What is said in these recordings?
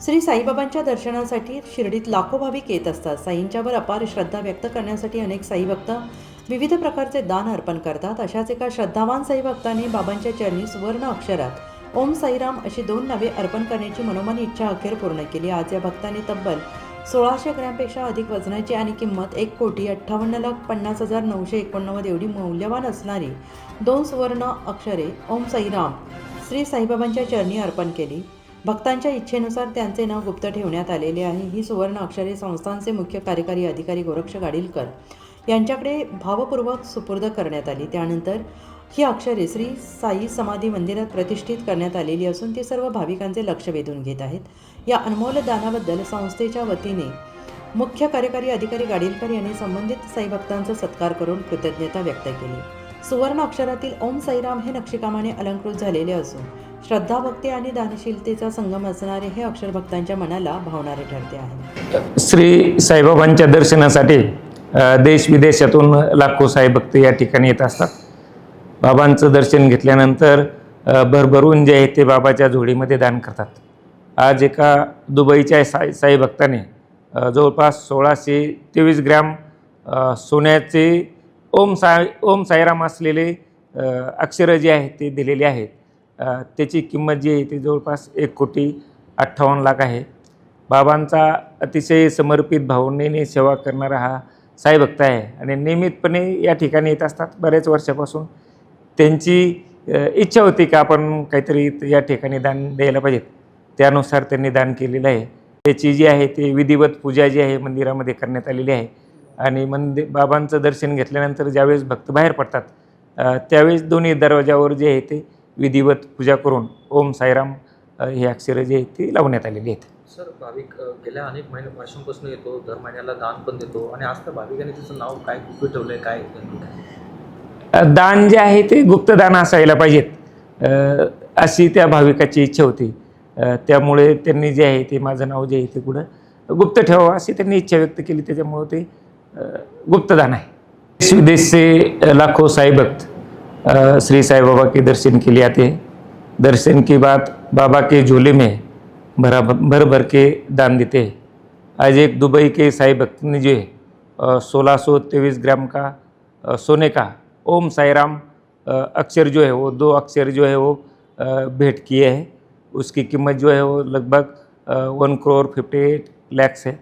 श्री साईबाबांच्या दर्शनासाठी शिर्डीत लाखो भाविक येत असतात. साईंच्यावर अपार श्रद्धा व्यक्त करण्यासाठी अनेक साई भक्त विविध प्रकारचे दान अर्पण करतात. अशाच एका श्रद्धावान साई भक्ताने बाबांच्या चरणी सुवर्ण अक्षरात ओम साईराम अशी दोन नावे अर्पण करण्याची मनोमन इच्छा अखेर पूर्ण केली. आज या भक्ताने तब्बल सोळाशे ग्रॅमपेक्षा अधिक वजनाची आणि किंमत एक कोटी अठ्ठावन्न लाख पन्नास हजार नऊशे एकोणनव्वद एवढी मौल्यवान असणारी दोन सुवर्ण अक्षरे ओम साईराम श्री साईबाबांच्या चरणी अर्पण केली. भक्तांच्या इच्छेनुसार त्यांचे नाव गुप्त ठेवण्यात आलेले आहे. ही सुवर्ण अक्षरे संस्थांचे मुख्य कार्यकारी अधिकारी गोरक्ष गाडीलकर यांच्याकडे भावपूर्वक सुपूर्द करण्यात आली. त्यानंतर ही अक्षरे श्री साई समाधी मंदिरात प्रतिष्ठित करण्यात आलेली असून ती सर्व भाविकांचे लक्ष वेधून घेत आहेत. या अनमोल दानाबद्दल संस्थेच्या वतीने मुख्य कार्यकारी अधिकारी गाडीलकर यांनी संबंधित साई भक्तांचा सत्कार करून कृतज्ञता व्यक्त केली. सुवर्ण अक्षरातील ओम साईराम हे नक्षीकामाने अलंकृत झालेले असून श्रद्धा भक्ती आणि दानशीलतेचा संगम असणारे हे अक्षर भक्तांच्या मनाला भावणारे ठरते आहे. श्री साईबाबांच्या दर्शनासाठी देश विदेशातून लाखो साई भक्त या ठिकाणी येत असतात. बाबांचं दर्शन घेतल्यानंतर भरभरून जे आहे ते बाबाच्या झोळीमध्ये दान करतात. आज एका दुबईच्या साई साई भक्ताने जवळपास सोळाशे तेवीस ग्रॅम सोन्याचे ओम साई ओम साईराम असलेले अक्षरं जे आहेत ते दिलेली आहेत. त्याची किंमत जी आहे ती जवळपास एक कोटी अठ्ठावन्न लाख आहे. बाबांचा अतिशय समर्पित भावनेने सेवा करणारा हा साई भक्त आहे आणि नियमितपणे या ठिकाणी येत असतात बऱ्याच वर्षापासून. त्यांची इच्छा होती की आपण काहीतरी या ठिकाणी दान द्यायला पाहिजेत. त्यानुसार त्यांनी दान केलेलं आहे. त्याची जी आहे ते विधिवत पूजा जी आहे मंदिरामध्ये करण्यात आलेली आहे. आणि मंदिर बाबांचं दर्शन घेतल्यानंतर ज्यावेळेस भक्त बाहेर पडतात त्यावेळेस दोन्ही दरवाजावर जे आहे ते विधिवत पूजा करून ओम साईराम हे अक्षरं जे आहेत ती लावण्यात आलेली आहेत. सर भाविक गेल्या अनेक महिने वर्षांपासून येतो दर महिन्याला दान पण देतो आणि आज त्या भाविकाने त्याचं नाव काय गुपित ठेवलंय काय? अ, दान जे आहे ते गुप्तदान असायला पाहिजेत. अशी त्या भाविकाची इच्छा होती. त्यामुळे त्यांनी जे आहे ते माझं नाव जे आहे ते कुठं गुप्त ठेवावं अशी त्यांनी इच्छा व्यक्त केली. त्याच्यामुळं ते गुप्तदान है। देश विदेश से लाखों साई भक्त श्री साई बाबा के दर्शन के लिए आते हैं। दर्शन के बाद बाबा के झोले में भरा, भर भर के दान देते हैं। आज एक दुबई के साई भक्त ने जो है सोलह सौ तेईस ग्राम का सोने का ओम साई राम अक्षर जो है वो, दो अक्षर जो है वो भेंट किए हैं। उसकी कीमत जो है वो लगभग one crore fifty eight lakhs है।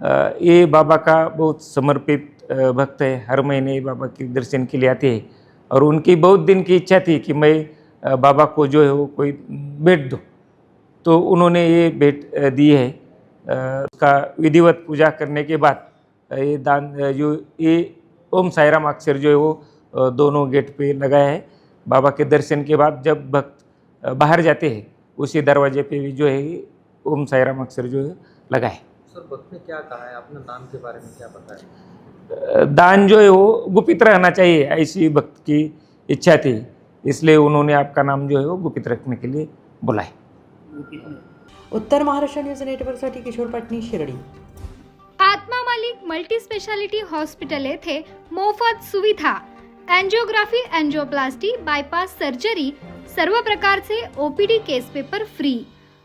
ये बाबा का बहुत समर्पित भक्त है। हर महीने बाबा के दर्शन के लिए आते हैं। और उनकी बहुत दिन की इच्छा थी कि मैं बाबा को जो है वो कोई भेंट दूँ। तो उन्होंने ये भेंट दी है। उसका विधिवत पूजा करने के बाद ये दान जो ये ओम साईराम अक्षर जो है वो दोनों गेट पे लगाया है। बाबा के दर्शन के बाद जब भक्त बाहर जाते हैं, उसी दरवाजे पे भी जो है ओम साईराम अक्षर जो है लगा है सर भक्त ने क्या कहा है? अपने नाम के बारे में क्या बताया दान जो है वो गुपित रहना चाहिए ऐसी भक्त की इच्छा थी। इसलिए उन्होंने आपका नाम जो है वो गुपित रखने के लिए बोला है। उत्तर महाराष्ट्र न्यूज नेटवर्कसाठी Kishor Patni Shirdi. Atma Malik multi speciality hospital येथे मोफत सुविधा अँजिओग्राफी अँजिओप्लास्टी बायपास सर्जरी सर्व प्रकारचे OPD case paper free